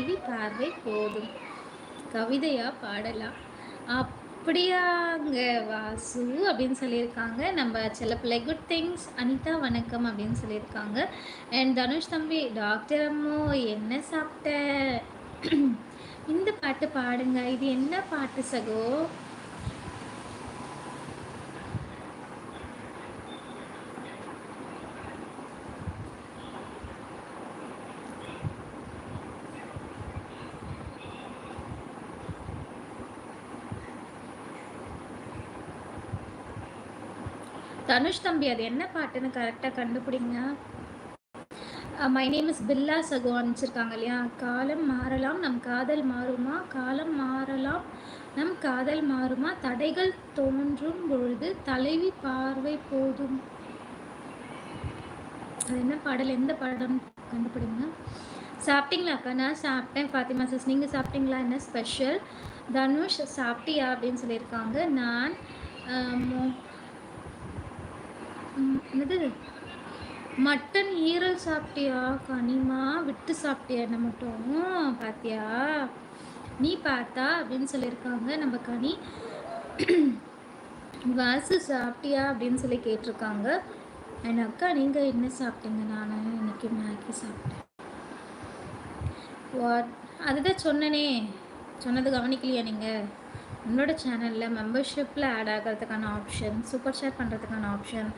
செவி பார்வை போதும். கவிதையா பாடலாம் அப்படியாங்க வாசு அப்படின்னு சொல்லியிருக்காங்க. நம்ம சில பிள்ளை குட் திங்ஸ் அனிதா வணக்கம் அப்படின்னு சொல்லியிருக்காங்க. அண்ட் தனுஷ் தம்பி டாக்டர் அம்மோ என்ன சாப்பிட்ட? இந்த பாட்டு பாடுங்க. இது என்ன பாட்டு சகோ? தனுஷ் தம்பி அது என்ன பாட்டுன்னு கரெக்டாக கண்டுபிடிங்க. மை நேம் இஸ் பில்லா சகோ அனுப்பிச்சிருக்காங்க இல்லையா? காலம் மாறலாம் நம் காதல் மாறுமா? காலம் மாறலாம் நம் காதல் மாறுமா? தடைகள் தோன்றும் பொழுது தலைவி பார்வை போதும். அது என்ன பாடல்? எந்த பாடம் கண்டுபிடிங்க? சாப்பிட்டீங்களா அக்கா? நான் சாப்பிட்டேன் ஃபாத்திமா சிஸ். நீங்கள் சாப்பிட்டீங்களா? என்ன ஸ்பெஷல் தனுஷ் சாப்பிட்டியா அப்படின்னு சொல்லியிருக்காங்க. நான் என்னது? மட்டன் ஈரல் சாப்பிட்டியா? கனிமா விட்டு சாப்பிட்டியா என்ன மட்டும்? பார்த்தியா நீ பார்த்தா அப்படின்னு சொல்லியிருக்காங்க நம்ம கனி. வாசு சாப்பிட்டியா அப்படின்னு சொல்லி கேட்டிருக்காங்க. என் அக்கா நீங்கள் என்ன சாப்பிட்டீங்க? நான் இன்னைக்கு மேகி சாப்பிட்டேன். வாட் அதுதான் சொன்னனே. சொன்னது கவனிக்கலையா நீங்கள் உங்களோட சேனலில் மெம்பர்ஷிப்பில் ஆட் ஆகிறதுக்கான ஆப்ஷன் சூப்பர் ஷேர் பண்ணுறதுக்கான ஆப்ஷன்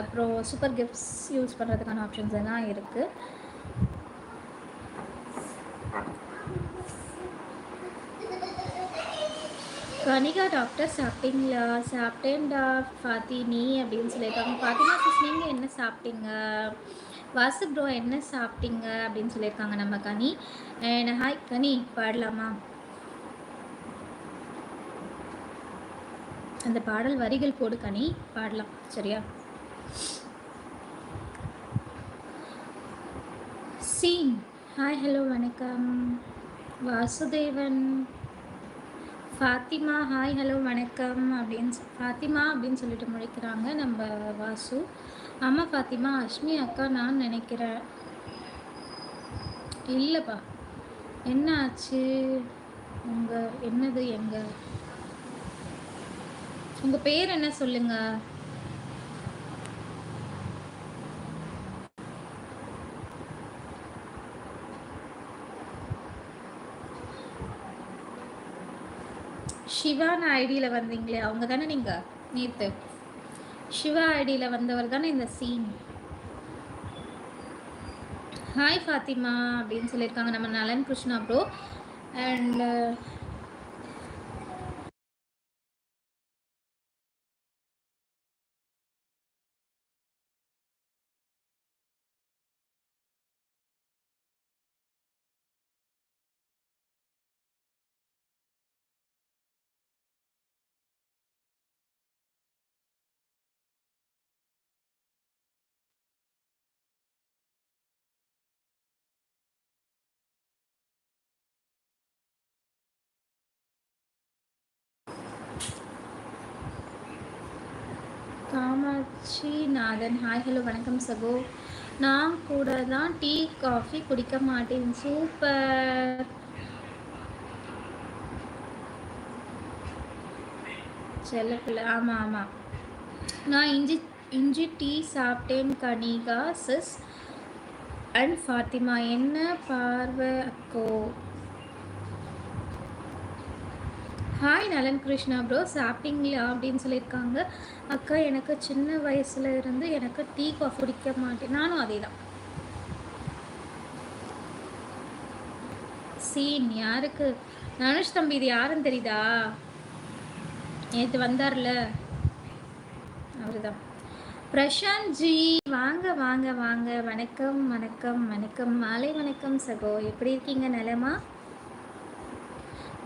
அப்புறம் சூப்பர் கிஃப்ட்ஸ் யூஸ் பண்ணுறதுக்கான ஆப்ஷன்ஸ் எல்லாம் இருக்குது கனிகா டாக்டர் சாப்பிட்டீங்களா? சாப்பிட்டேன்டா ஃபாத்தி நீ அப்படின்னு சொல்லியிருக்காங்க. ஃபாத்திமா சிஸ் நீங்கள் என்ன சாப்பிட்டீங்க? வாசு ப்ரோ என்ன சாப்பிட்டீங்க? அப்படின்னு சொல்லியிருக்காங்க நம்ம கனி. ஹாய் கனி பாடலாமா? அந்த பாடல் வரிகள் போடு கனி பாடலாம். சரியா? சீன். ஹாய் ஹலோ வணக்கம். வாசுதேவன். ஃபாத்திமா ஹாய் ஹலோ வணக்கம். அப்படின்னு ஃபாத்திமா அப்படின்னு சொல்லிட்டு முழிக்கிறாங்க நம்ம வாசு. ஆமாம் ஃபாத்திமா அஷ்மி அக்கா நான் நினைக்கிறேன். இல்லைப்பா. என்ன ஆச்சு? உங்கள் என்னது எங்கள் உங்கள் பேர் என்ன சொல்லுங்க? சிவான ஐடியில் வந்தீங்களே அவங்க தானே நீங்கள் நேற்று சிவா ஐடியில் வந்தவர் தானே இந்த சீன் ஹாய் ஃபாத்திமா அப்படின்னு சொல்லியிருக்காங்க நம்ம Nalan Krishna bro and Kamatchi Nathan. Hi hello வணக்கம் சகோ. நான் கூட தான் டீ காஃபி குடிக்க மாட்டேன். சூப்பர் செல்லப்பிள்ளை ஆமாம் ஆமாம் நான் இஞ்சி இஞ்சி டீ சாப்பிட்டேன் கனிகா சிஸ் அண்ட் ஃபாத்திமா. என்ன பார்வை அக்கோ? ஹாய் நலன் கிருஷ்ணா ப்ரோ சாப்பிட்டீங்களா அப்படின்னு சொல்லியிருக்காங்க. அக்கா எனக்கு சின்ன வயசுல இருந்து எனக்கு டீ காஃபி குடிக்க மாட்டேன். நானும் அதே தான் சீன் யாருக்கு? தனுஷ் தம்பி இது யாருன்னு தெரியுதா? நேற்று வந்தார்ல. அவரு தான் பிரசாந்த் ஜி வாங்க வாங்க வாங்க. வணக்கம் வணக்கம் வணக்கம். மாலை வணக்கம் சகோ. எப்படி இருக்கீங்க நலமா?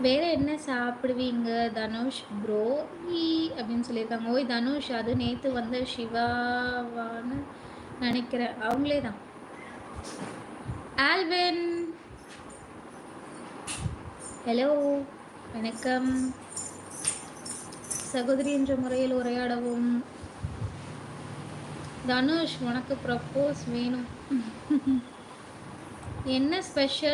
வேறு என்ன சாப்பிடுவீங்க? தனுஷ் ப்ரோ ஈ அப்படின்னு சொல்லியிருக்காங்க. ஓய் தனுஷ் அது நேற்று வந்த சிவாவான்னு நினைக்கிறேன். அவங்களே தான். ஆல்வின். ஹலோ வணக்கம். சகோதரி என்ற முறையில் உரையாடவும். தனுஷ் உனக்கு ப்ரப்போஸ் வேணும். என்ன ஸ்பெஷல்